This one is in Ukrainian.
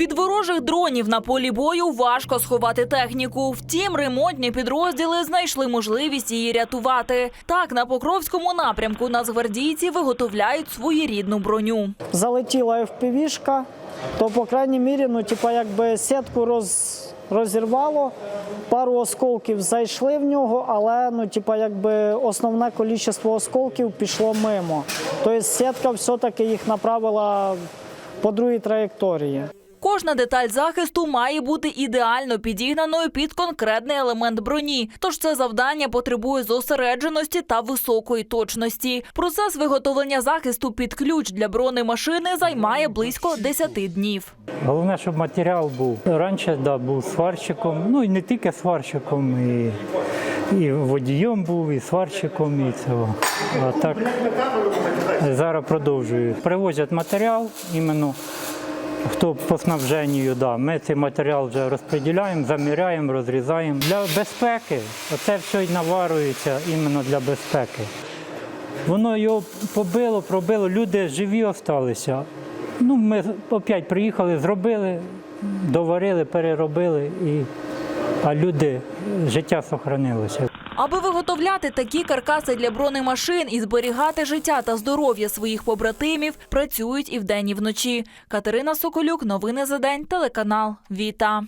Від ворожих дронів на полі бою важко сховати техніку. Втім, ремонтні підрозділи знайшли можливість її рятувати. Так, на Покровському напрямку нацгвардійці виготовляють своєрідну броню. залетіла FPV-шка, то, по крайній мірі, ну, типа, якби сітку роз, розірвало, пару осколків зайшли в нього, але ну, типа, якби основне кількість осколків пішло мимо. Тобто сітка все-таки їх направила по другій траєкторії. Кожна деталь захисту має бути ідеально підігнаною під конкретний елемент броні. Тож це завдання потребує зосередженості та високої точності. Процес виготовлення захисту під ключ для бронемашини займає близько 10 днів. Головне, щоб матеріал був. Раніше да, був сварщиком, ну і не тільки сварщиком, і, і водієм був, і сварщиком, і цього. А так зараз продовжую. Привозять матеріал іменно. Хто по снабженню, да. ми цей матеріал вже розподіляємо, заміряємо, розрізаємо. Для безпеки це все й наварюється іменно для безпеки. Воно його побило, пробило, люди живі залишилися. Ну, ми опять приїхали, зробили, доварили, переробили, і... а люди, життя сохранилося. Аби виготовляти такі каркаси для бронемашин і зберігати життя та здоров'я своїх побратимів, працюють і вдень, і вночі. Катерина Соколюк, новини за день, телеканал Віта.